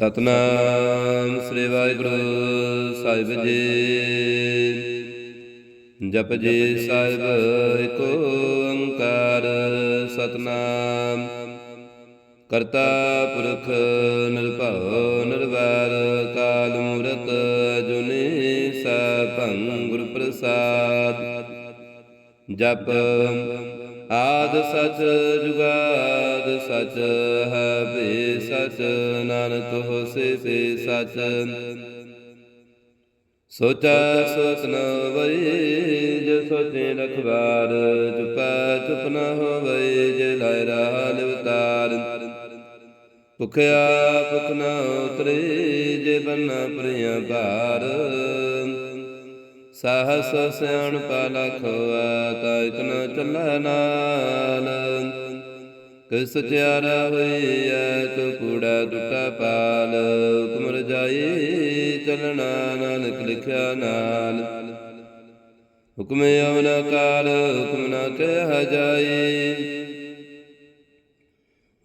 ਸਤਨਾਮ ਸ੍ਰੀ ਵਾਹਿਗੁਰੂ ਸਾਹਿਬ ਜੀ। ਜਪ ਜੀ ਸਾਹਿਬ ਏਕ ਓੰਕਾਰ ਸਤਨਾਮ। ਕਰਤਾ ਪੁਰਖ ਨਿਰਭਉ ਨਿਰਵੈਰ, ਕਾਲ ਮੂਰਤ ਜੁਨੀ ਸਭੰ ਗੁਰ ਪ੍ਰਸਾਦ ਜਪ ਆਦ ਸਚ ਜੁਗਾਦ ਸਚ ਹੈ ਭੇ ਸਚ, ਨਾਨਕ ਹੋਸੇ ਭੇ ਸਚ। ਸੋਚ ਨ ਵਈ, ਜੇ ਸੋਚੇ ਰਖਵਾਰ, ਚੁਪੈ ਚੁਪ ਨ ਹੋਵਈ, ਜੇ ਲਾਇ ਰਹਾ ਲਿਵਤਾਰ ਭੁਖਿਆ ਭੁਖ ਨ ਉਤਰੇ, ਜੇ ਬੰਨਾ ਪ੍ਰਿਆ ਭਾਰ ਸਾਹਸ ਸਿਆਣ ਪਾ ਲਖਵਾ ਤਾ ਇਕ ਨ ਚੱਲੈ ਨਾਲ। ਕਿਸ ਸਚਿਆਰਾ ਹੋਈਐ ਤੋ ਕੂੜਾ ਟੁੱਟਾ ਪਾਲ। ਹੁਕਮ ਰਜਾਈ ਚੱਲਣਾ ਨਾਨਕ ਲਿਖਿਆ ਨਾਲ। ਹੁਕਮ ਅਵਨ ਕਾਲ, ਹੁਕਮ ਨਾ ਕਹਿ ਜਾਈ।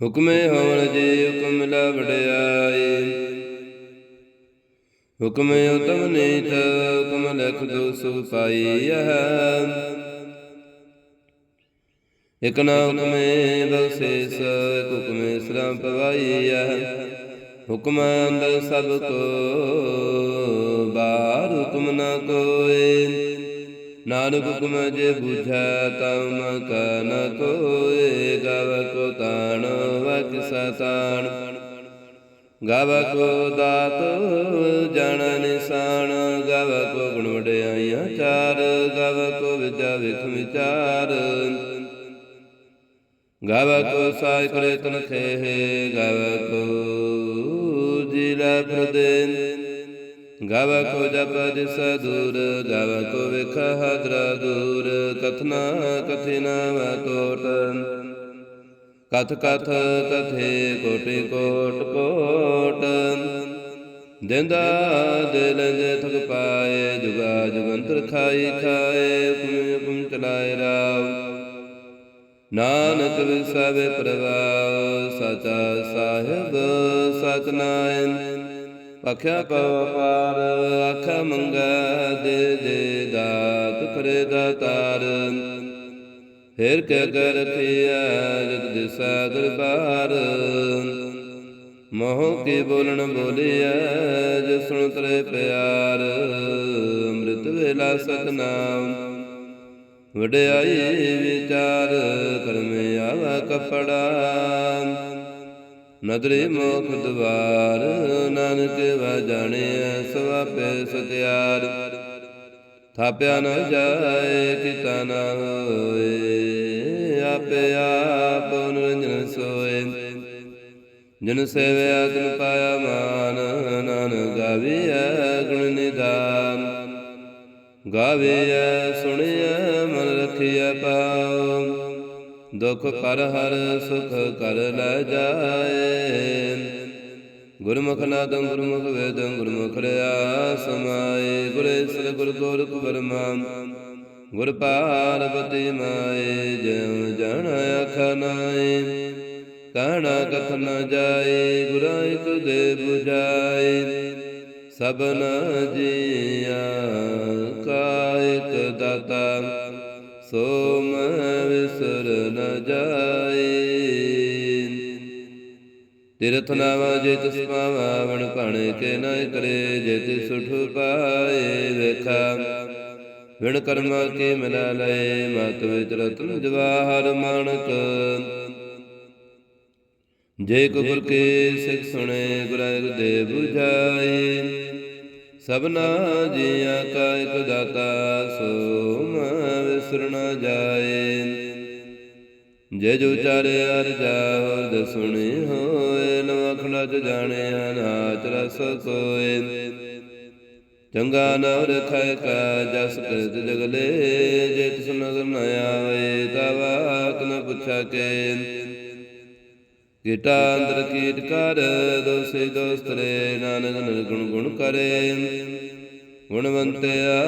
ਹੁਕਮੇ ਹੋਵਨ ਜੀ ਹੁਕਮ ਮਿਲਾ ਹੁਕਮ ਉਤਮ ਨੀਤ, ਹੁਕਮ ਲਖ ਦੋ ਸੁ ਪਾਈਐ ਇਕ ਨਾ ਹੁਕਮੇ ਬਖਸ਼ੇਸ ਇਕ ਹੁਕਮੇ ਸ੍ਰਮ ਪਵਾਈਐ ਹੁਕਮ ਅੰਦਰ ਸਭ ਕੋ, ਬਾਹਰ ਹੁਕਮ ਨਾ ਕੋਏ। ਨਾਨਕ ਹੁਕਮ ਜੇ ਬੁਝੈ, ਤਮ ਕਨ ਕੋਏ। ਗਵ ਕੋ ਤਾਣ ਵਕਿਸਾ ਤਾਣ ਗਵ ਕੋ ਦਾਤ ਜਨ ਨਿਸ਼ਾਨ ਗਵ ਕੋ ਗੁਣ ਵਡਿਆਈਆਂ ਚਾਰ ਗਵ ਕੋ ਵਿਦਿਆ ਵਿਖ ਵਿਚਾਰ। ਗਵ ਕੋ ਸਾਇ ਕਰੇ ਤਨ ਖੇ ਗਵ ਕੋ ਜਿਲਾ ਪ੍ਰਦੇਨ ਗਵ ਕੋ ਜਪ ਦਿਸ ਦੂਰ ਗਵ ਕੋ ਵਿਖ ਹਦਰਾ ਦੂਰ। ਕਥਨਾ ਕਥਿਨਾ ਵਾ ਕੋਟ ਕਥ ਕਥ ਕਥੇ ਕੋਟਿ ਕੋਟ ਕੋਟ। ਦਿੰਦਾ ਦਿਲ ਜੇ ਥਕ ਪਾਏ, ਜੁਗਾ ਜੁਗੰਤਰ ਖਾਈ ਖਾਏ ਹੁਕਮ ਹੁਕਮ ਚਲਾਏ ਰਾਵ। ਨਾਨਕ ਵਿਸਵੇ ਪ੍ਰਭਾਵ, ਸਚਾ ਸਾਹਿਬ ਸਤਨਾਮ ਅਖਿਆ ਕੋ ਪਾਰ ਅਖ ਮੰਗਾ, ਦੇ ਦੇ ਦਾਤ ਕਰੇ ਦਾਤਾਰ। ਫੇਰ ਕੇ ਕਰ ਰਖਿਆ ਜਗ ਦਿਸਾ ਮੋਹ ਕੀ ਬੋਲਣ ਬੋਲਿਆ, ਜਿ ਸੁਣ ਤਰੇ ਪਿਆਰ, ਅੰਮ੍ਰਿਤ ਵੇਲਾ ਸਤਨਾਮ। ਵਡਿਆਈ ਵਿਚਾਰ ਕਰਮੇ ਆਵਾ ਕਪੜਾ। ਨਦਰੇ ਮੋਖ ਦਵਾਰ, ਨਾਨਕ ਵਾ ਜਾਣਿਆ ਸਵਾਪੇ ਸਤਿਆਰ। ਥਾਪਿਆ ਨਾ ਜਾਏ, ਕੀਤਾ ਨਾ ਹੋਏ। ਆਪੇ ਆਪ ਨਿਰੰਜਨ ਸੋਏ। ਜਿਨ ਸੇਵਿਆ ਤਿਨ ਪਾਇਆ ਮਾਨ, ਨਾਨਕ ਗਾਵੀਐ ਗੁਣ ਨਿਧਾਨ ਗਾਵਿਆ ਸੁਣਿਆ ਮਨ ਰਖਿਐ ਪਾਉ ਦੁਖ ਪਰ ਹਰ, ਸੁਖ ਕਰ ਲੈ ਜਾਏ। ਗੁਰਮੁਖ ਨਾਦੰ ਗੁਰਮੁਖ ਵੇਦੰ ਗੁਰਮੁਖ ਰਿਆ ਸਮਾਏ ਗੁਰੇਸ਼ਰ ਗੁਰ ਗੋਰਖ ਬਰਮਾ ਗੁਰ ਪਾਰਬਤੀ ਮਾਏ, ਜਿਉ ਜਣ ਅਖ ਨਾਏ ਕਹਿਣਾ ਕਥ ਨ ਜਾਏ, ਗੁਰਾਂ ਇਕ ਦੇ 부ਜਾਏ ਸਭਨ ਜੀਆ ਕਾ ਦਾਤਾ, ਸੋ ਮੈਂ ਵਿਸਰ ਨ ਜਾਏ। ਤਿਰਥ ਨਾਵਾ ਜੇ ਤਿਸ ਪਾਵਾ ਭਣ ਕੇ ਨ ਕਰੇ, ਜੇ ਤਿਸ ਸੁਠ ਪਾਏ ਵੇਖਾ। ਵਿਣ ਕਰਮਾ ਕੇ ਮਿਲਾ ਲਏ, ਮਤ ਵਿੱਚ ਰਤਨ ਜਵਾਹਰ ਮਾਨਕ। ਜੇ ਕੋ ਗੁਰ ਕੇ ਸਿੱਖ ਸੁਣੇ, ਗੁਰਾਂ ਦੇ 부ਝਾਏ ਸਭਨਾ ਜੀਆਂ ਕਾ ਇਕ ਦਾਤਾ, ਸੋ ਮੈਂ ਵਿਸਰ ਜਾਏ। ਜੇ ਜੋ ਚਾਰੇ ਅਰ ਜਾਵਦ ਸੁਣੀ ਹੋਏ ਨਵਖੜਾ ਜਾਣਿਆ ਨਾਚ ਰਸ ਕੋਏ ਚੰਗਾ ਨਵ ਰਖੈ ਕਾ ਜਸ ਕ੍ਰਿਤ ਜਗਲੇ, ਜੇ ਤਿਸ ਨਗਰ ਨ ਆਵੇ ਤਵਾ ਤਨ ਪੁੱਛਾ ਕੇ। ਕੀਟਾ ਅੰਦਰ ਕੀਟ ਕਰ, ਦੋਸੇ ਦੋਸਤਰੇ ਨਾਨਕ ਨਿਰਗੁਣ ਗੁਣ ਕਰੇ। ਗੁਣਵੰਤਿਆ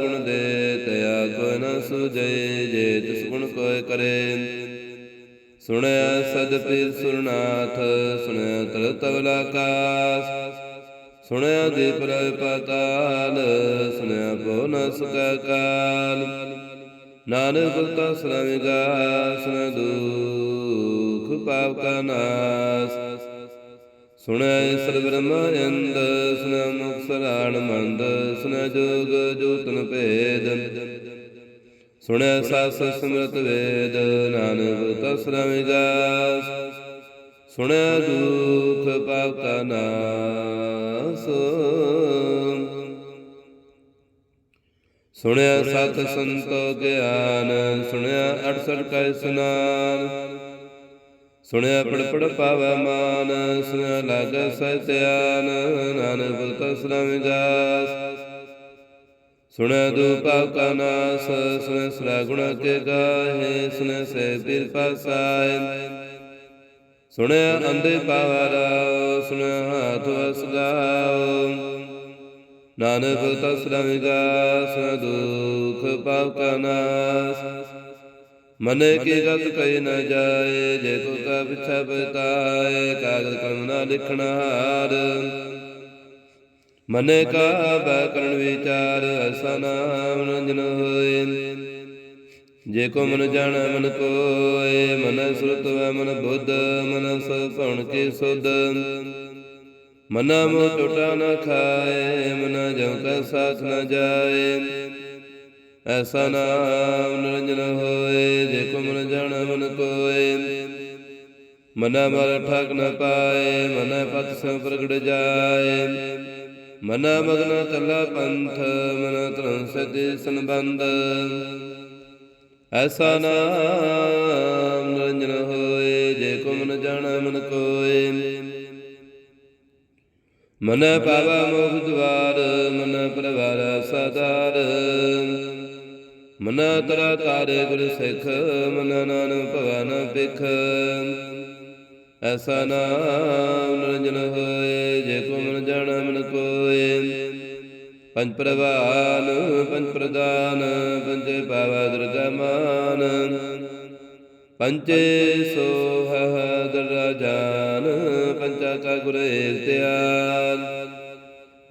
ਗੁਣ ਦੇ ਤਿਆ ਕੋਈ ਨ ਸੁਜੈ ਜੇ ਤਿਸ ਗੁਣ ਕੋਇ ਕਰੇ। ਸੁਣਿਆ ਸਦ ਸਦਪੀ ਸੁਰਨਾਥ, ਸੁਣਿਆ ਤਲ ਤਵਲ ਆਕਾਸ ਸੁਣਿਆ ਦੀਪ ਰੈ ਪਤਾਲ ਸੁਣਿਆ ਭੋ ਨ ਸਕੈ ਕਾਲ। ਨਾਨਕ ਭਗਤਾ ਸਰਮਿਗਾ ਸੁਣ ਦੁਖ ਪਾਪ ਕਾ ਨਾਸ। ਸੁਣੈ ਈਸਰ ਬ੍ਰਹਮ ਅੰਦ ਮੁਖ ਸਰਾਣ ਮੰਦ, ਸੁਣਿਆ ਜੋਗ ਜੋਤਨ ਭੇਦ। ਸੁਣੈ ਸਾਸ ਸਮਰਤ ਵੇਦ, ਨਾਨਕ ਤਸਰਾ ਵਿਗਾਸ ਸੁਣਿਆ ਦੁਖ ਪਾਪ ਕਾ ਨਾਸ। ਸੁਣਿਆ ਸਤ ਸੰਤੋ ਗਿਆਨ, ਸੁਣਿਆ 68 ਕਾ ਇਸਨਾਨ ਸੁਣਿਆ ਪੜ ਪੜ ਪਾਵੈ ਮਾਨ, ਸੁਣਿਆ ਲਾਗੈ ਸਤਿਆਨ ਨਾਨਕ ਭਗਤ ਸਰਾ ਵਿਗਾਸ ਸੁਣਿਆ ਦੂਪਾ ਕਾ ਨਾਸ, ਸੁਣਿਆ ਸਰਾ ਗੁਣ ਕੇ ਗਾਹੇ, ਸੁਣਿਆ ਸੇ ਪੀਰ ਪਾਸਾਏ ਸੁਣਿਆ ਅੰਦੇ ਪਾਵਰਾ, ਸੁਣਿਆ ਹਾਥ ਵਸ ਨਾਨਕ ਭਗਤ ਸਰਾ ਵਿਗਾਸ ਪਾਪ ਕਾ ਨਾਸ। ਮਨੇ ਕੀ ਗਤ ਕਈ ਨ ਜਾਏ, ਜੇ ਕੋ ਕਾ ਪਿਛਾ ਬਤਾਏ ਕਾਗਦ ਕਲਮ ਨਾ ਲਿਖਣਾ ਹਾਰ। ਮਨੇ ਕਾ ਬੈ ਕਰਨ ਵਿਚਾਰ ਐਸਾ ਨਾਮ ਹੋਏ। ਜੇ ਕੋ ਮਨ ਜਾਣ ਮਨ ਕੋਏ, ਮਨ ਸੁਰਤ ਵੈ ਮਨ ਬੁੱਧ, ਮਨ ਸਭ ਭਉਣ ਸੁਧ। ਮਨ ਮੋ ਟੋਟਾ ਨ ਖਾਏ, ਮਨ ਜਉ ਕਾ ਸਾਥ ਨ ਜਾਏ। ਐਸਾ ਨਾਮ ਨਿਰੰਜਨ ਹੋਏ, ਜੇ ਕੋ ਮਨ ਜਾਣ ਮਨ ਕੋਏ। ਮਨ ਮਰ ਠਗ ਨ ਪਾਏ, ਮਨ ਪਤ ਸੰ ਪ੍ਰਗਟ ਜਾਏ। ਮਨ ਮਗਨ ਕਲਾ ਪੰਥ, ਮਨ ਤਰਨ ਸਦੇ ਸੰਬੰਧ। ਐਸਾ ਨਾਮ ਨਿਰੰਜਨ ਹੋਏ, ਜੇ ਕੋ ਮਨ ਜਾਣ ਮਨ ਕੋਏ। ਮਨ ਪਾਵਾ ਮੋਖ ਦਵਾਰ ਮਨ ਪ੍ਰਵਾਰ ਸਦਾਰ ਮਨ ਤਰਾ ਤਾਰੇ ਗੁਰ ਸਿੱਖ, ਮਨ ਨਾਨ ਭਵਨ ਪਿਖ ਐਸਾ ਨਾਮ ਨਿਰੰਜਨ ਹੋਏ, ਜੇ ਕੋ ਮਨ ਜਾਣ ਮਨ ਕੋਏ। ਪੰਜ ਪ੍ਰਵਾਨ ਪੰਜ ਪ੍ਰਦਾਨ, ਪੰਜੇ ਪਾਵਾ ਦੁਰਗਾ ਮਾਨ ਪੰਚੇ ਸੋਹ ਦਰਾ ਜਾਨ ਪੰਚਾ ਕਾ ਗੁਰ ਏਕ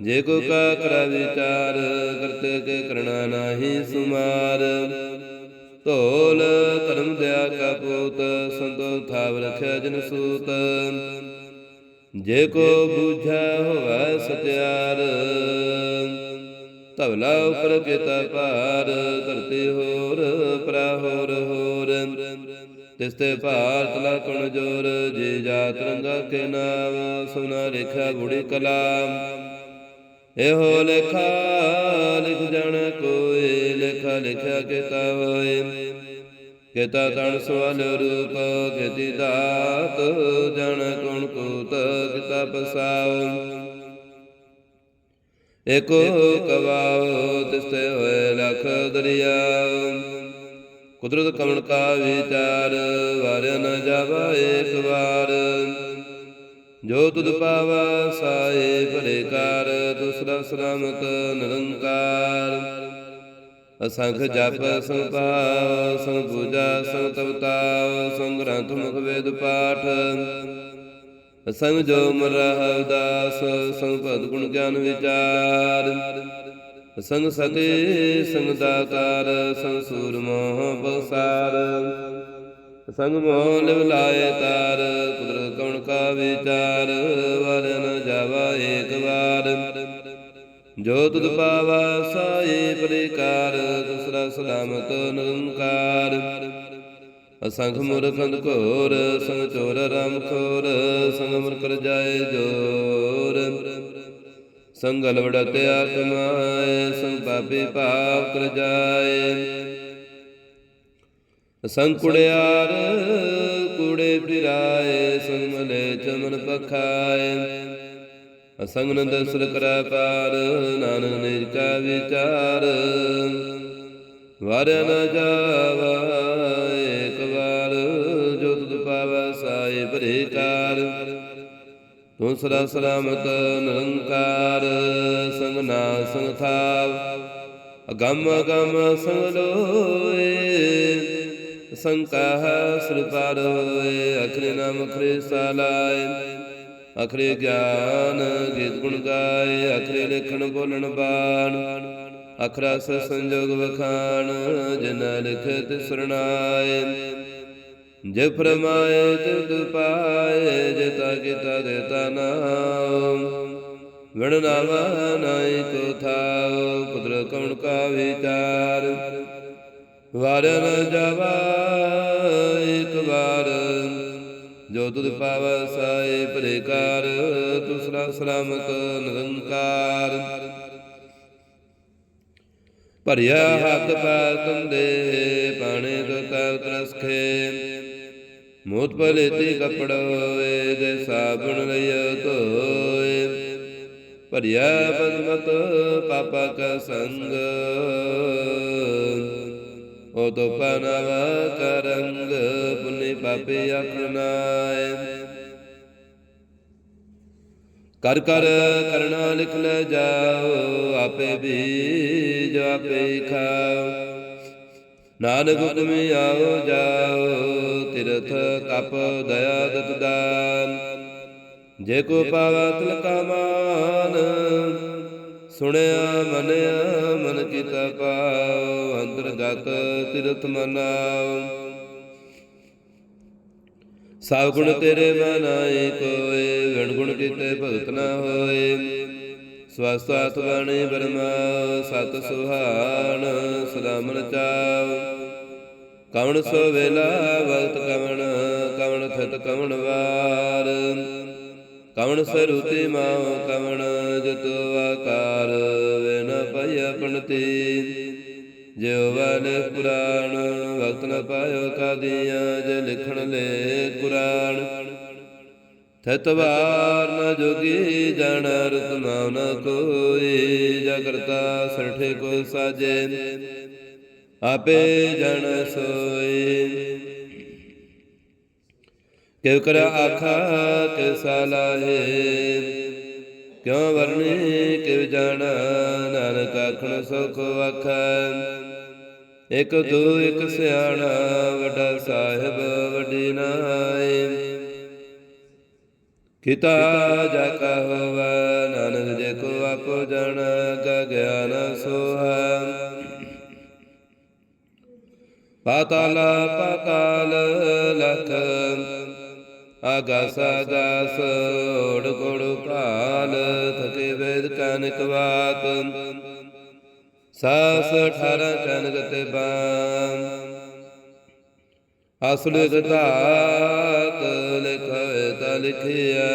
ਜੇ ਕੋ ਕਾ ਕਰ ਵਿਚਾਰ, ਕਰਤੇ ਕੇ ਕਰਣਾ ਨਾਹੀ ਸੁਮਾਰ। ਢੋਲ ਧਰਮ ਦਇਆ ਕਾ ਪੂਤ, ਸੰਤੋ ਥਾਵ ਰਖਿਆ ਜਨ ਸੂਤ। ਜੇ ਕੋ ਬੂਝਾ ਹੋਵੇ ਸਤਿਆਰ ਧਵਲਾ ਉਪਰ ਕੀਤਾ ਭਾਰ ਧਰਤੀ ਹੋਰ ਪਰਾ ਹੋਰ ਤਿਸ ਤੇ ਭਾਰ ਤਲਾ ਕਣ ਜੋਰ, ਜੇ ਜਾਤ ਰੰਗਾ ਕੇ ਨਾਮ ਸੁਨਾ ਰੇਖਾ ਬੁੜੀ ਕਲਾਮ। ਇਹੋ ਲੇਖਾ ਲਿਖ ਜਣ ਕੋਏ, ਲੇਖਾ ਲਿਖਿਆ ਕੀਤਾ ਹੋਏ। ਕੀਤਾ ਤਣ ਸਵਾਲ ਰੂਪ, ਕੀਤੀ ਦਾਤ ਜਣ ਕੁਣ ਕੂਤ ਕੀਤਾ ਪਸਾਉ ਏਕੋ ਕਵਾਉ ਤਿਸਤੇ ਹੋਏ ਲਖ ਦਰਿਆ। ਕੁਦਰਤ ਕਮਣ ਕਾ ਵਿਚਾਰ ਵਾਰ ਨ ਜਾਵਾ ਏਕ ਵਾਰ। ਜੋ ਤੁਧ ਪਾਵਾ ਸਾਏ ਭਲੇ ਕਾਰ ਤੁਸਰਾ ਸਲਾਮਤ ਨਿਰੰਕਾਰ। ਅਸੰਖ ਜਪ ਸੰਪਾਵ ਸੰਗ ਪੂਜਾ, ਸੰਗ ਤਵਤਾਵ, ਸੰਗ ਮੁਖ ਵੇਦ ਪਾਠ। ਸੰਗ ਜੋ ਮਰ ਉਦਾਸ, ਸੰਗ ਭਗਤ ਗੁਣ ਗਿਆਨ ਵਿਚਾਰ। ਸੰਗ ਸਤੇ, ਸੰਗ ਦਾਤਾਰ, ਸੰਗ ਸੂਰ ਮੋਹ ਸੰਗ ਮੋਹ ਲਿਵ ਲਾਏ ਤਾਰ, ਕੁਦਰਤ ਕਉਣ ਕਾ ਵਿਚਾਰ ਵਰਨ ਜਾਵਾ ਏਕ ਵਾਰ। ਜੋ ਤੁਧ ਪਾਵਾ, ਸਾਏ ਪ੍ਰਕਾਰ, ਦੂਸਰਾ ਸਲਾਮਤ ਨਿਰੰਕਾਰ। ਅਸੰਖ ਮੁਰਖੰਦ ਘੋਰ, ਸੰਗ ਚੋਰ ਰਾਮ ਖੋਰ, ਸੰਗ ਮਰ ਕਰ ਜਾਏ ਜੋਰ ਸੰਗਲ ਵੜਤ ਆਤਮਾਏ ਸੰਗ ਪਾਪੀ ਪਾਪ ਕਰ ਜਾਏ। ਸੰਗ ਕੁੜਿਆਰ ਕੂੜੇ ਫਿਰਾਏ, ਸੰਗ ਮਲੇ ਚਮਨ ਪਖਾਏ। ਅਸੰਗ ਨੰਦ ਸੁਰ ਕਰੈ ਪਾਰ, ਨਾਨਕ ਨਿਜ ਕਾ ਵਿਚਾਰ। ਵਾਰ ਨ ਜਾਵਾ ਤੂੰ ਸਦਾ ਸਲਾਮਤ ਨਿਰੰਕਾਰ, ਸੰਗ ਨਾ ਸੰਗ ਥਾਵ। ਅਗੰਮ ਅਗੰਮ ਸੰਗ ਲੋਏ ਸੰਕਾਹ ਸੁਰਪਾਰ ਹੋਏ। ਅਖਰੇ ਨਾਮ ਅਖਰੇ ਸਾਲਾਏ ਅਖਰੇ ਗਿਆਨ ਗੀਤ ਗੁਣ ਗਾਏ। ਅਖਰੇ ਲਿਖਣ ਬੋਲਣ ਬਾਣ, ਅਖਰਾ ਸ ਸੰਜੋਗ ਵਖਾਣ ਜਿਨ ਲਿਖਤ ਸਰਣਾਏ। ਜੇ ਫਰਮਾਏ ਤਿਤ ਪਾਏ ਜਿਤਾ ਕੀਤਾ ਦੇਤਾ ਨਾਮ ਵਣ ਨਾਵਾ ਨਾਈ ਕੋ ਥਾਉ ਪੁੱਤਰ ਕਉਣ ਕਾ ਵਿਚਾਰ। ਵਾਰ ਜਾਵਾ ਇੱਕ ਵਾਰ, ਜੋ ਤੁਧ ਪਾਵੈ ਸਾਏ ਪ੍ਰੇਕਾਰ ਤੁਸਰਾ ਸਲਾਮਤ ਨਿਰੰਕਾਰ। ਭਰਿਆ ਹੱਥ ਪੈ ਤੁੰਦੇ, ਪਾਣੇ ਤੋ ਤਰ ਤਰਸਖੇ ਮੋਤ ਭਲੇਤੀ ਕਪੜ ਹੋਏ ਦੇ ਸਾਬਣ ਲਿਆ ਧੋਏ। ਭਰਿਆ ਪਦਮਤ ਪਾਪਾ ਕਾ ਸੰਗ। ਉਹ ਤੋ ਪਨਵ ਕਰੰਗ ਪੁਨੇ ਪਾਪੇ ਆਖਨਾਏ ਕਰ ਕਰ ਕਰਣਾ ਲਿਖ ਲੈ ਜਾਓ, ਆਪੇ ਬੀਜ ਆਪੇ ਖਾਓ। ਨਾਨਕ ਹੁਕਮ ਆਓ ਜਾਓ, ਤਿਰਥ ਤਪ ਦਇਆ ਦਤ ਦਾਨ। ਜੇ ਕੋ ਪਾਵਾ ਤਿਲਕਾ ਮਾਨ, ਸੁਣਿਆ ਮਨਿਆ ਮਨ ਕੀਤਾ ਪਾਉ ਅੰਤਰਗਤ ਤਿਰਥ ਮਨਾਉ। ਸਭ ਗੁਣ ਤੇਰੇ ਮਨਾਏ ਕੋਏ, ਗਣ ਗੁਣ ਕੀਤੇ ਭਗਤ ਨਾ ਹੋਏ। ਸਵਸਤ ਆਤ ਬਾਣੀ ਬਰਮਾ ਸਤ ਸੁਹਾਣ, ਸਦਾ ਮਨ ਚਾਵ ਕਵਣ ਸੋ ਵੇਲਾ ਵਕਤ ਕਵਣ ਕਵਣ ਥਤ ਕਵਣ ਵਾਰ। ਕਵਣ ਸਰੂਤੀ ਮਾਉ ਕਵਣ, ਜਤੋ ਆਕਾਰ ਵੇਨ ਪਈ ਆਪਣਤੀ ਜਿਉ ਵਾਲੇ ਪੁਰਾਣ ਵਕਤ ਨ ਪਾਇਓ ਕਾਦੀਆਂ, ਜੇ ਲਿਖਣ ਲੈ ਕੁਰਾਨ। ਥਤਵਾਰ ਨ ਜੋਗੀ ਜਨ ਰਤ ਨਾਮ ਨ ਕੋਈ ਜਗਰਤਾ ਸਰਠੇ ਕੋ ਸਾਜੇ। ਆਪੇ ਜਨ ਸੋਏ। ਕਿਉ ਕਰ ਆਖਾ ਕਿ ਸਲਾਹੇ ਕਿਉ ਵਰਨੇ ਕਿਉ ਜਾਣਾ, ਨਾਨਕ ਆਖਣ ਸੁਖ ਆਖੈ। ਇਕ ਦੋ ਇਕ ਸਿਆਣਾ, ਵੱਡਾ ਸਾਹਿਬ, ਵੱਡੀ ਨਾਏ ਕੀਤਾ ਜਾ ਕਾ ਹੋਵੈ, ਨਾਨਕ ਜੇ ਕੋ ਆਪੋ ਜਣ ਗਾ ਗਿਆਨ ਸੋਹਾ। ਪਾਤਾਲ ਪਾਤਾਲ ਲਖ ਆਗਾਸ ਆਗਾਸ ਓੜ ਕੋੜ ਭਾਲ, ਥਕੇ ਵੇਦ ਕਨਕ ਬਾਤ ਸਾਸ 18 ਚਨ ਤੇ ਬਾਨ ਅਸਲ ਗਤਾਤ ਲਿਖਿਆ।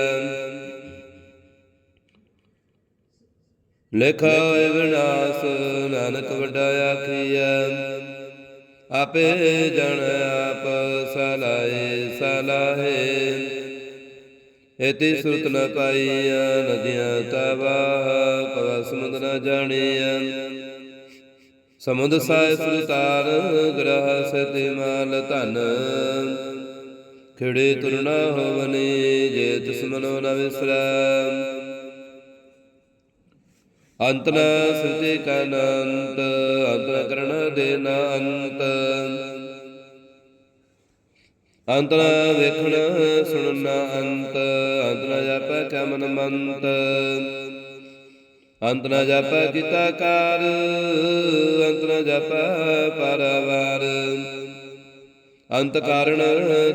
ਲਿਖਾਏ ਵਿਨਾਸ਼ ਨਾਨਕ ਵੱਡਾ ਆਖੀਆ ਆਪੇ ਜਣ ਆਪ ਸਲਾਏ ਸਲਾਹੇ। ਇਤੀ ਸੁਰਤ ਨ ਪਾਈਆ, ਨਦੀਆਂ ਤਵਾਹ ਕਵਾ ਸਮੁੰਦ ਨ ਜਾਣੀਆ। ਸਮੁੰਦ ਸਾਇ ਸੁਤਾਰ ਗ੍ਰਹ ਸਤੇ ਮਾਲ ਧਨ। ਖਿੜੇ ਤੁਰਨਾ ਹੋਵਨੇ ਜੇ ਤਿਸ ਮਨੋ ਨ ਵਿਸਰੈ। ਅੰਤ ਨ ਸ੍ਰਿਤੀ ਕਨੰਤ ਅੰਤ ਨ ਕਰਣ ਦੇ ਨ ਅੰਤ। ਅੰਤ ਨ ਵੇਖਣ ਸੁਣਨ ਨ ਅੰਤ ਅੰਤ ਨ ਜਪ ਕਮਨ ਮੰਤ। ਅੰਤ ਨ ਜਪ ਕੀਤਾ ਕਾਰ, ਅੰਤ ਨ ਜਪ ਪਰਵਾਰ ਅੰਤ ਕਾਰਣ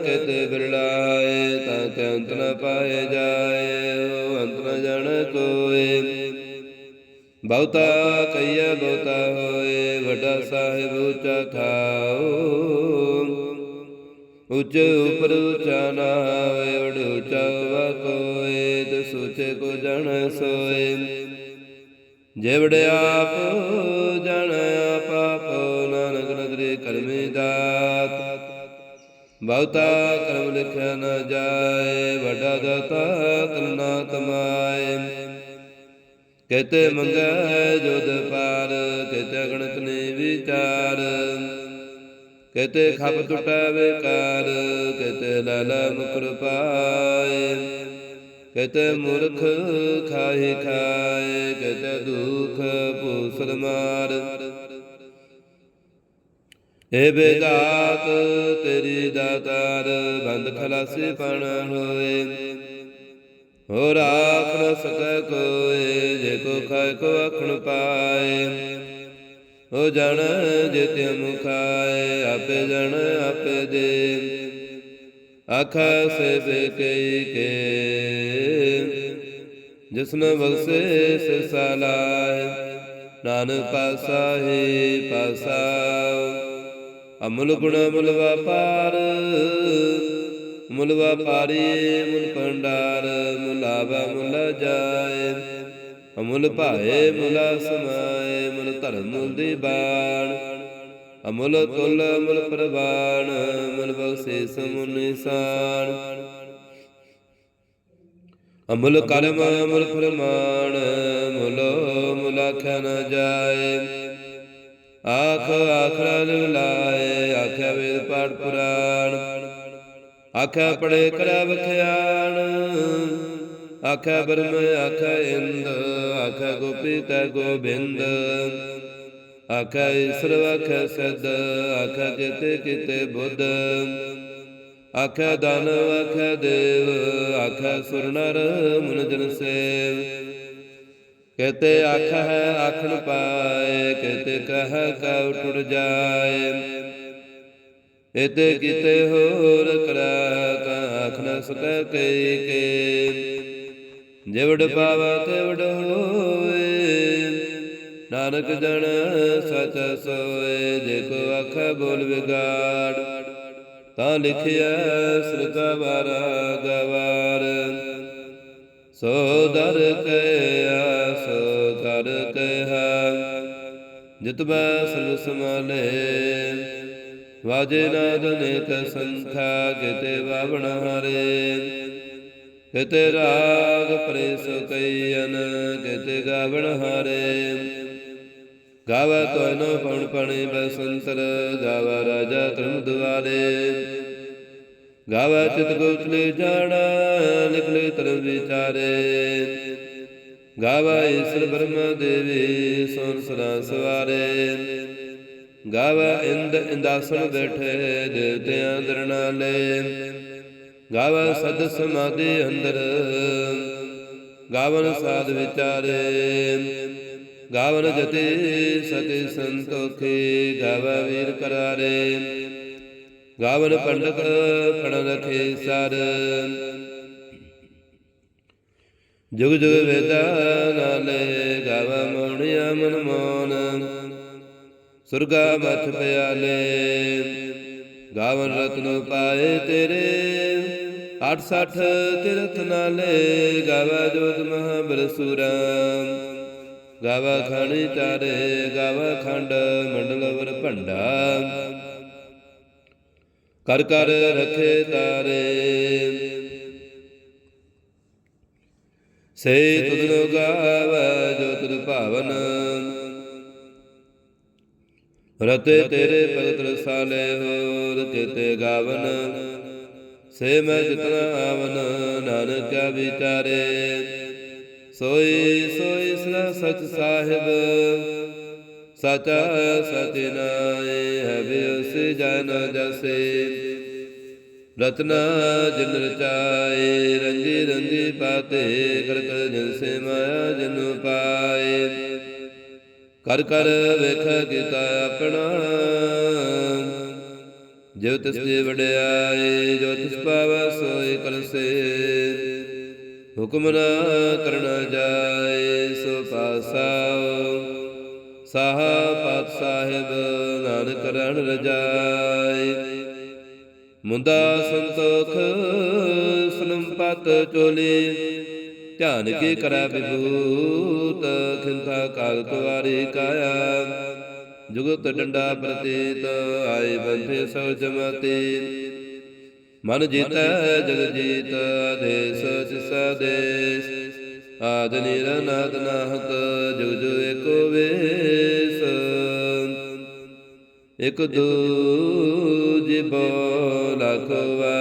ਕਿਤੇ ਬਿਰਲਾਏ, ਤਾਂ ਚੰਤ ਅੰਤ ਨ ਪਾਏ ਜਾਏ ਅੰਤ ਨ ਜਣ ਕੋਏ। ਬਹੁਤਾ ਕਈਆ ਬਹੁਤਾ ਹੋਏ, ਵੱਡਾ ਸਾਹਿਬ ਉੱਚਾ ਖਾਓ ਉੱਚ ਉਪਰ ਉੱਚਾ ਨਾ ਹੋਏ, ਵਡ ਉੱਚਾ ਵਾ ਤੇ ਸੋਚੇ ਕੋ ਜਣ ਸੋਏ। ਜੇ ਵਡ ਆਪ ਬਹੁਤਾ ਕਰਮ ਲਿਖਿਆ ਨਾ ਜਾਏ, ਵੱਡਾ ਦਾਤਾ ਤਨਾ ਤਮਾਏ। ਕਿਤੇ ਮੰਗੈ ਜੋਦ ਪਾਰ, ਕਿਤੇ ਗਣਤ ਨੇ ਵਿਚਾਰ। ਕਿਤੇ ਖੱਪ ਟੁਟੈ ਵਿਕਾਰ, ਕਿਤੇ ਲਾਲਾ ਮੁਕਰ ਪਾਏ। ਕਹਤੇ ਮੂਰਖ ਖਾਹੀ ਖਾਏ, ਕਿਤੇ ਦੁਖ ਭੂਸਰ ਮਾਰ। ਏ ਬੇਦਾਤ, ਤੇਰੀ ਦਾਤਾਰ ਬੰਦ ਖਲਾਸੀ ਪਣ ਹੋਏ। ਹੋ ਰਾਖ ਨ ਸਕੈ ਕੋਏ, ਜੇ ਕੋ ਖਾਇ ਕੋ ਅਖਣ ਪਾਏ। ਹੋ ਜਣ ਜਿਤਿ ਮੁਖਾਏ ਆਪੇ ਜਣ ਆਪੇ ਦੇ। ਆਖਾ ਸੇ ਬੇਕਈ ਕੇ। ਜਿਸਨ ਬਖਸ਼ੇ ਸੇ ਸਾਲਾਏ ਨਾਨਕ ਪਾਸਾ ਹੀ ਪਾਸਾ ਅਮੁਲ ਗੁਣ ਮੁਲ ਵਪਾਰ। ਮੁਲ ਵਪਾਰੀ, ਮੁਲ ਭੰਡਾਰ ਮੁਲਾਵਾ ਮੁਲ ਜਾਏ। ਅਮੁਲ ਭਾਏ, ਮੁਲਾ ਸਮਾਏ, ਮੁਲ ਧਰਮ ਮੁਲ ਦੀ ਬਾਣ। ਅਮੁਲ ਤੁਲ ਮੁਲ ਪ੍ਰਵਾਣ ਮੁਲ ਬਖਸ਼ੇ ਸਮੁ ਅਮੁਲ ਕਰਮ, ਅਮੁਲ ਫਰਮਾਨ, ਮੁਲੋ ਮੁਲਖ ਨ ਜਾਏ। ਆਖ ਆਖਰਾ ਲਾਏ, ਆਖਿਆ ਵੇਦ ਪਾਠ ਪੁਰਾਣ, ਆਖਿਆ ਪੜੇ ਕਰਾ ਬਖਿਆਣ ਆਖਿਆ ਬਰਮ ਆਖਿਆ ਇੰਦ, ਆਖਿਆ ਗੋਪੀ ਕੈ ਗੋਬਿੰਦ, ਆਖਿਆ ਈਸ਼ਰ, ਆਖਿਆ ਸਦ ਆਖਿਆ ਕਿਤੇ ਕਿਤੇ ਬੁੱਧ, ਆਖਿਆ ਦਾਨਵ, ਆਖਿਆ ਦੇਵ, ਆਖਿਆ ਸੁਰ ਨਰ, ਮੁਨ ਜਨ ਸੇਵ ਕਿਤੇ ਆਖ ਹੈ ਆਖਣ ਪਾਏ, ਕਿਤੇ ਕਹ ਕਉ ਟੁੜ ਜਾਏ। ਇਤੇ ਕਿਤੇ ਹੋਰ ਕਰਾ ਤਾ ਆਖ ਨ ਸਕੈ ਕਈ ਕੇ। ਜਿਵੜ ਪਾਵਾ ਤਿਵੜ ਹੋਏ ਨਾਨਕ ਜਨ ਸਚ ਸੋਏ, ਜੇ ਕੋ ਆਖ ਬੋਲ ਵਿਗਾੜ, ਤਾਂ ਲਿਖਿਆ ਸ੍ਰਤਾ ਗਵਾਰ। ਸੋ ਦਰ ਕਹਿਆ ਸੋ ਕਰ ਕਹਿਆ ਜਿਤ ਸਰਬ ਸਮਾਲੇ ਵਾਜੇ ਨਾਦ ਅਨੇਕ ਸੰਖਾ ਕਿਤੇ ਵਾਵਣ ਹਰੇ। ਕਿਤੇ ਰਾਗ ਪ੍ਰੇਸ ਕਈਨ ਕਿਤੇ ਗਾਵਣ ਹਰੇ। ਗਾਵਾ ਤੋਇਨੋ ਪਉਣ ਪਣੇ ਬਸੰਤਰ, ਗਾਵਾ ਰਾਜਾ ਧਰਮ ਦੁਆਰੇ ਗਾਵਾ ਚਿਤ ਗੁਪਤਲੇ ਜਾਣਾ ਨਿਕਲੇ ਧਰਮ ਵਿਚਾਰੇ। ਗਾਵਾ ਈਸ਼ਰ ਬ੍ਰਹਮਾ ਦੇਵੀ, ਸੋਨ ਸਦਾ ਸਵਾਰੇ। ਗਾਵਾ ਇੰਦ ਇੰਦਾਸਨ ਬੈਠੇ, ਦੇਵਤਿਆਂ ਦਰਨਾਲੇ ਗਾਵਾ ਸਦ ਸਮਾਧੀ ਅੰਦਰ, ਗਾਵਨ ਸਾਧ ਵਿਚਾਰੇ। ਗਾਵਨ ਜਤੇ ਸਤੇ ਸੰਤੋਖੇ, ਗਾਵਾ ਵੀਰ ਕਰਾਰੇ। ਗਾਵਨ ਪੰਡਤ ਫਣ ਰਖੇ ਸਰ। ਜੁਗ ਜੁਗ ਵੇਦਾ ਨਾਲੇ ਗਾਵਾ ਮੋਣਿਆ ਮਨ ਮੋਨ। ਸੁਰਗਾ ਮਥ ਪਿਆਲੇ, ਗਾਵਨ ਰਤਨ ਪਾਏ ਤੇਰੇ। 68 ਤਿਰਥ ਨਾਲੇ ਗਾਵਾ ਜੋਤ ਮਹਾਬਲ ਸੂਰਾ। ਗਾਵਾ ਖਾਣੀ ਤਾਰੇ ਗਾਵਾ ਖੰਡ ਮੰਡਲ ਵਰ ਭੰਡਾ। ਕਰ ਕਰ ਰਖੇ ਤਾਰੇ ਸੇ ਤੁਧਨੋ ਗਾਵਾ ਜੋ ਤੁਧ ਭਾਵਨ। ਰਤੇ ਤੇਰੇ ਭਗਤ ਰਸਾਲੇ ਹੋਰ ਕਿਤੇ ਗਾਵਨ। ਸੇ ਮੈਂ ਜਿਤਨਾ ਆਵਨ ਨਾਨਕ ਕਿਆ ਵਿਚਾਰੇ। ਸੋਈ ਸੋਈ ਸਦਾ ਸਚ ਸਾਹਿਬ। ਸਚਾ ਸਚ ਨਾਏ ਹੈ ਬਿਸ ਜਨ ਜਸੇ। ਰਤਨਾ ਜਿਨ ਰਚਾਏ ਰੰਜੀ ਰੰਜੀ ਪਾਤੇ ਕਰ ਕਰ ਜਿਨ ਸੇ ਮਾਇਆ ਪਾਏ। ਕਰ ਕਰ ਵੇਖ ਕੀਤਾ ਆਪਣਾ। ਜੋ ਤਿਸ ਦੇ ਵਡਿਆਏ, ਜੋ ਤਿਸ ਪਾਵੈ ਸੋਈ ਕਰਸੇ ਹੁਕਮ ਨਾ ਕਰਨਾ ਜਾਏ, ਸੋ ਪਾਸਾ ਸਾਹ ਪਾਤ ਸਾਹਿਬ, ਨਾਨਕ ਰਣ ਰਜਾਈ ਮੁੰਦਾ ਸੰਤੋਖ ਪਤ ਚੋਲੇ ਧਿਆਨ ਕੇ ਕਰੈ ਵਿਭੂਤ ਖਿੰਥਾ ਕਾਲ ਤੁਵਾਰੀ ਕਾਇਆ। ਜੁਗਤ ਡੰਡਾ ਪ੍ਰਤੀਤ ਆਏ ਬੰਧੇ ਸੋ ਜਮਤੇ। ਮਨ ਜੀਤੈ ਜਗ ਜੀਤ ਦੇਸ ਜਿਸਾ ਦੇਸ ਆਦ ਨਿਰਨਾਦ ਨਾਹਕ ਜੁਗ ਜੁਗ ਏਕੋ ਵੇਸ। ਇਕ ਦੂਜੇ ਬੋਲਖਵਾ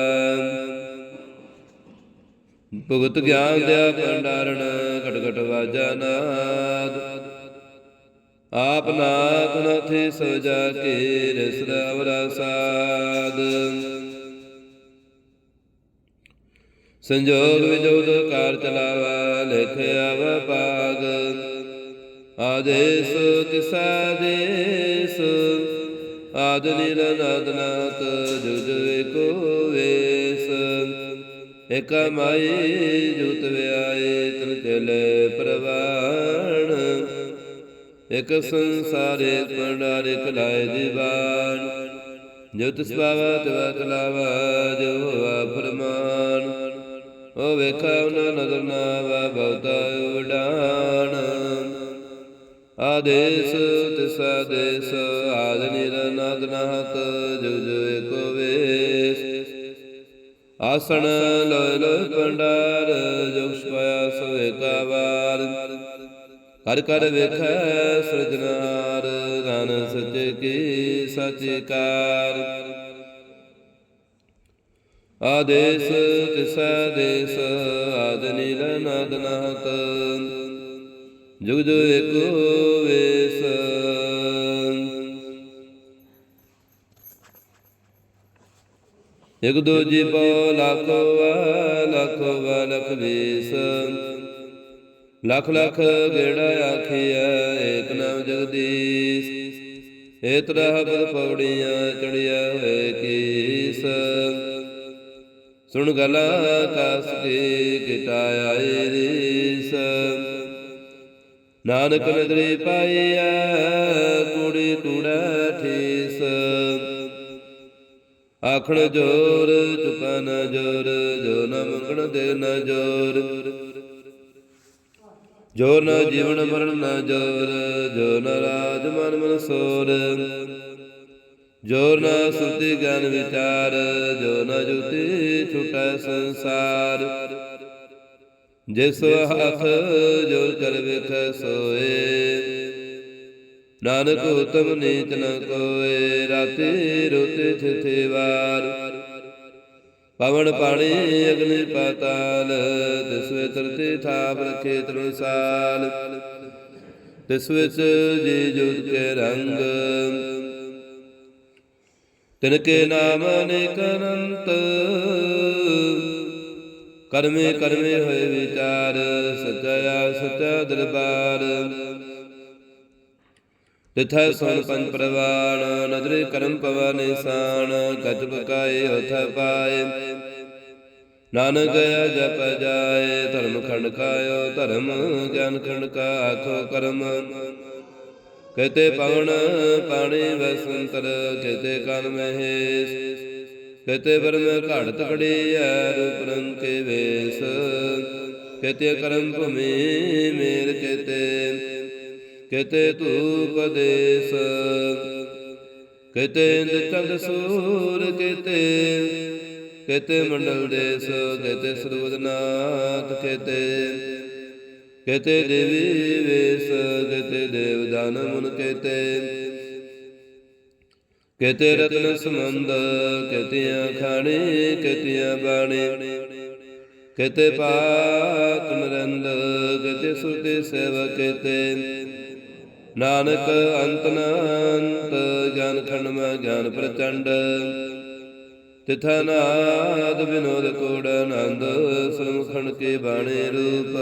ਭਗਤ ਗਿਆਨ ਦਿਆ ਭੰਡਾਰਣ ਘਟ ਘਟ ਵਾਜਾ ਨਾਦ। ਆਪ ਨਾਥ ਨਾਥੇ ਸੋ ਕੇ ਰਸ ਰਵਰਾ ਸਾਧ ਸੰਜੋਗ ਵਿਜੋਗ ਕਾਰ ਚਲਾਵਾ ਲਿਖਿਆ ਆਵ ਪਾਗ ਆਦੇਸ ਤਿਸਾ ਦੇਸ, ਆਦ ਨਿਰਨਾਦ ਨਾਥ ਜੁਜ ਏਕੋ ਇਕ ਮਾਈ ਜੁਤ ਵਿਆਏ ਤਨ ਚਲੇ ਪ੍ਰਵਾਣ। ਇਕ ਸੰਸਾਰੇ ਪੰਡਾਰੇ ਕਲਾਏ ਦੀਵਾਨ। ਜੋ ਤਿਸ ਪਾਵਾ ਤਵਾ ਕਲਾਵਾ ਜੋ ਹੋਵਾ ਫਰਮਾਨ। ਉਹ ਵੇਖਾ ਉਹਨਾਂ ਨਦਰ ਨਾ ਵਾ ਬਹੁਤਾ ਉਡਾਨ। ਆਦੇਸ ਤਿਸ ਆਦੇਸ ਆਦ ਨਿਰਨਾਦ ਨਾਹਤ ਜੁਗ ਆਸਣ ਲੋਇ ਲੋਇ ਪੰਡਾਰ ਜੋਗ ਪਾਇਆ ਸੋ ਵਾਰ। ਕਰ ਕਰ ਵੇਖੈ ਸਿਰਜਨਾਰ ਧਨ ਸੱਚ ਕੀ ਸੱਚ ਕਾਰ। ਆਦੇਸ ਤਿਸਾ ਦੇਸ, ਆਦ ਨੀਲ ਨਾਦ ਨਾਹਤ ਜੁਗ ਜੁਗ ਏਕੋ ਵੇਸ ਇਕ ਦੂਜੀ ਪੋ ਲੱਖੋ ਵਾ ਲੱਖੋ ਵਾ ਲਖ ਵੇਸ ਲਖ ਲਖ ਗੇੜਾ ਆਖਿਆ ਏਕ ਨਾਮ ਜਗਦੀਸ਼। ਏਤ ਰਹ ਪਦ ਪੌੜੀਆਂ ਚੜਿਆ ਹੋਏ ਕੀਸ। ਸੁਣ ਗਲਾ ਕਸ ਕੇ ਕਿਟਾ ਆਏ ਰੀਸ। ਨਾਨਕ ਨਦਰੀ ਪਾਈਆ ਕੂੜੀ ਕੂੜਾ ਆਖਣ ਜੋਰ ਚੁਕਾ ਨ ਜੋਰ, ਜੋ ਨ ਮੰਗਣ ਦੇ ਨ ਜੋਰ। ਜੋ ਨ ਜੀਵਨ ਮਰਨ ਨ ਜੋਰ, ਜੋ ਨ ਰਾਜ ਮਨ ਮਨ ਸੋਰ। ਜੋ ਨ ਸੁਧੀ ਗਿਆਨ ਵਿਚਾਰ, ਜੋ ਨ ਜੁਤੀ ਛੁਟੈ ਸੰਸਾਰ। ਜਿਸ ਹੱਥ ਜੋਰ ਕਰ ਵੇਖ ਸੋਏ ਨਾਨਕ ਉਤਮ ਨੀਚ ਨ ਕੋਏ, ਰਾਤੀ ਰੋਤੇ ਥਿਥੇ ਵਾਰ। ਪਵਨ ਪਾਣੀ ਅਗਨੀ ਪਾਤਾਲ, ਤਿਸ ਵਿੱਚ ਤਰਤੇ ਥਾਪ ਰਖੇ ਤਰਸਾਲ ਤਿਸ ਵਿੱਚ ਜੀ ਜੁਤ ਕੇ ਰੰਗ। ਤਿਨ ਕੇ ਨਾਮ ਅਨੇਕ ਅਨੰਤ ਕਰਮੇ ਕਰਮੇ ਹੋਏ ਵਿਚਾਰ ਸਚਾ ਸਚਾ ਦਰਬਾਰ। ਤਿਥੈ ਸੁਨ ਪੰਜ ਪ੍ਰਵਾਣ, ਨਦਰੇ ਕਰਮ ਪਵਾ ਨਿਸਾਨ, ਗਜ ਬਕਾਏ ਹਥ ਪਾਏ। ਨਾਨਕ ਜਪ ਜਾਏ, ਧਰਮ ਖੰਡ ਖਾਇਓ, ਧਰਮ ਗਿਆਨ ਖੰਡ ਕਾ ਆਖੋ ਕਰਮ। ਕਹਤੇ ਪਵਨ ਪਾਣੀ ਵਸੰਤਰ ਕਹਤੇ ਕਨ ਮਹੇਸ਼। ਕਹਤੇ ਬਰਮ ਘੜ ਤਕੜੀ ਐ ਰੂਪ ਰੰਗ ਵੇਸ। ਕਹਤੇ ਕਰਮ ਭੂਮੀ ਮੇਰ ਕਹਤੇ ਕਿਤੇ ਧੂਪ ਦੇਸ, ਕਿਤੇ ਚੰਦ ਸੂਰ ਕਿਤੇ ਕਿਤੇ ਮੰਡਲ ਦੇਸ, ਕਿਤੇ ਸਰਵਦਨਾਥ ਕਿਤੇ ਕਿਤੇ ਦੇਵੀ ਵੇਸ, ਕਿਤੇ ਦੇਵ ਦਾਨ ਮੁਨ ਕਿਤੇ ਕਿਤੇ ਰਤਨ ਸਮੰਦ ਕਿਤਿਆਂ ਖਾਣੇ, ਕਿਤਿਆਂ ਬਾਣੇ, ਕਿਤੇ ਪਾਕ ਨਰੰਦ ਕਿਤੇ ਸੁਰਤੇ ਸੇਵਕ ਕਿਤੇ ਨਾਨਕ ਅੰਤ ਨ ਅੰਤ ਗਿਆਨ ਖੰਡ ਮੈਂ ਗਿਆਨ ਪ੍ਰਚੰਡ। ਤਿਥਾ ਨਾਦ ਵਿਨੋਦ ਕੋੜ ਆਨੰਦ ਸਮਖਣ ਕੇ ਬਾਣੇ ਰੂਪ।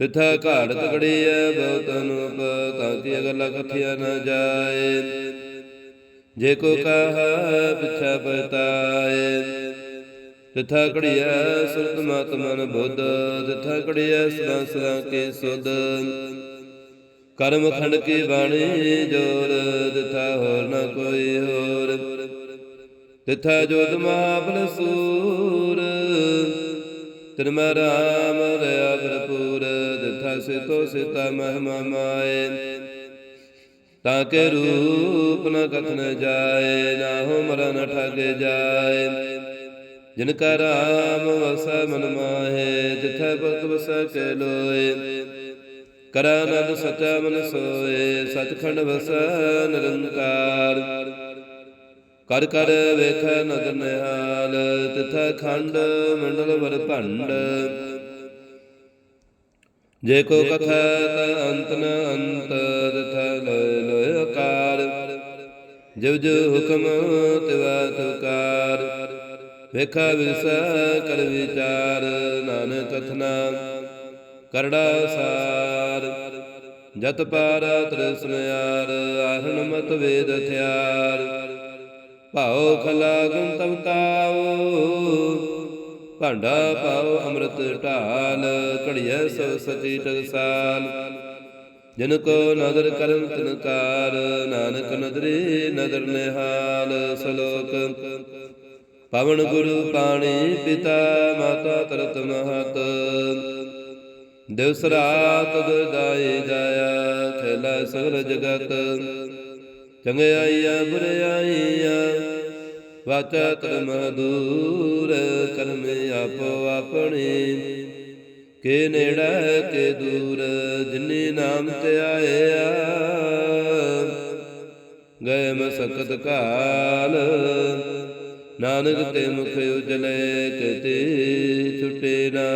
ਤਿਥਾ ਘਾੜ ਤਕੜੀਐ ਬਹੁਤ ਅਨੂਪ ਕਾਂਤੀ ਅਗਲਾ ਕਥਿਆ ਨ ਜਾਏ। ਜੇ ਕੋ ਕਹਾ ਪਿਛਾ ਪਤਾਏ ਤਿਥਾ ਕੜੀਐ ਸੁਰਤ ਮਤ ਮਨ ਬੁੱਧ, ਤਿਥਾ ਕੜੀਐ ਸਦਾ ਸਦਾ ਕੇ ਸੁਧ। ਕਰਮ ਖੰਡ ਕੀ ਬਾਣੀ ਜੋਰ, ਤਿਥਾ ਹੋਰ ਨ ਕੋਈ ਹੋਰ। ਤਿਥਾ ਜੋਤ ਮਹਾਬਲ ਸੂਰ, ਤਿਨ ਰਾਮ ਰਹਾ ਭਰਪੂਰ, ਤਿਥਾ ਸਿਤੋ ਸਿਤਾ ਮਹਿਮਾ ਮਾਏ। ਤਾਂ ਕੇ ਰੂਪ ਨ ਕਥਨ ਜਾਏ, ਨਾ ਹੋ ਮਰਨ ਠਗ ਜਾਏ। ਜਿਨ ਕਾ ਰਾਮ ਵਸੈ ਮਨ ਮਾਹੇ ਤਿਥੈ ਭਗਤ ਵਸੈ ਕੈ ਲੋਏ। ਕਰਾਨੰਦ ਸਚਾ ਮਨ ਸੋਏ ਸਚਖੰਡ ਵਸੈ ਨਿਰੰਕਾਰ। ਕਰ ਕਰ ਵੇਖੈ ਨਦਰ ਨਿਹਾਲ ਤਿਥੈ ਖੰਡ ਮੰਡਲ ਵਰ ਭੰਡ। ਜੇ ਕੋ ਕਥਾ ਅੰਤ ਨ ਅੰਤ ਤਥਾ ਲਇ ਲਇ ਅਕਾਰ। ਜਿਵ ਜੋ ਹੁਕਮ ਤਿਵਾ ਤੁਕਾਰ ਵੇਖਾ ਵਿਸਾ ਕਰ ਵਿਚਾਰ ਨਾਨਕ ਕਥਨਾ। ਕਰੜਾ ਸਾਰ ਜਤ ਪਾਰਾ ਤ੍ਰਿਸ਼ਨ ਯਾਰ ਆਹਣ ਮਤ ਵੇਦ ਹਥਿਆਰ ਭਾਉ ਖਲਾ ਗੁਣ ਤਵ ਭਾਂਡਾ ਪਾਉ ਅੰਮ੍ਰਿਤ ਢਾਲ, ਘੜੀਐ ਸੋ ਸਚੀ ਟਕਸਾਲ ਜਿਨ ਕੋ ਨਦਰ ਕਰਨ ਤਿਨ ਨਾਨਕ ਨਦਰੇ ਨਦਰ ਨਿਹਾਲ ਸਲੋਕ। ਪਵਨ ਗੁਰੂ ਪਾਣੀ ਪਿਤਾ, ਮਾਤਾ ਤਰਤ ਮਹਤ। ਦਿਵਸ ਰਾਤ ਦੁਦਾਈ ਜਾਇਆ, ਖੇਲਾ ਸਗਲ ਜਗਤ ਚੰਗਿਆਈਆਂ ਬੁਰਿਆਈਆ ਵਾਚਾ ਧਰਮ ਦੂਰ, ਕਰਮ ਆਪੋ ਆਪਣੇ। ਕੇ ਨੇੜਾ, ਕੇ ਦੂਰ, ਜਿਨੀ ਨਾਮ ਤੇ ਆਇਆ। ਗਏ ਮਸਕਤ ਕਾਲ, ਨਾਨਕ ਤੇ ਮੁਖ ਉਜਲੇ, ਕਤੇ ਛੁਟੇ ਨਾ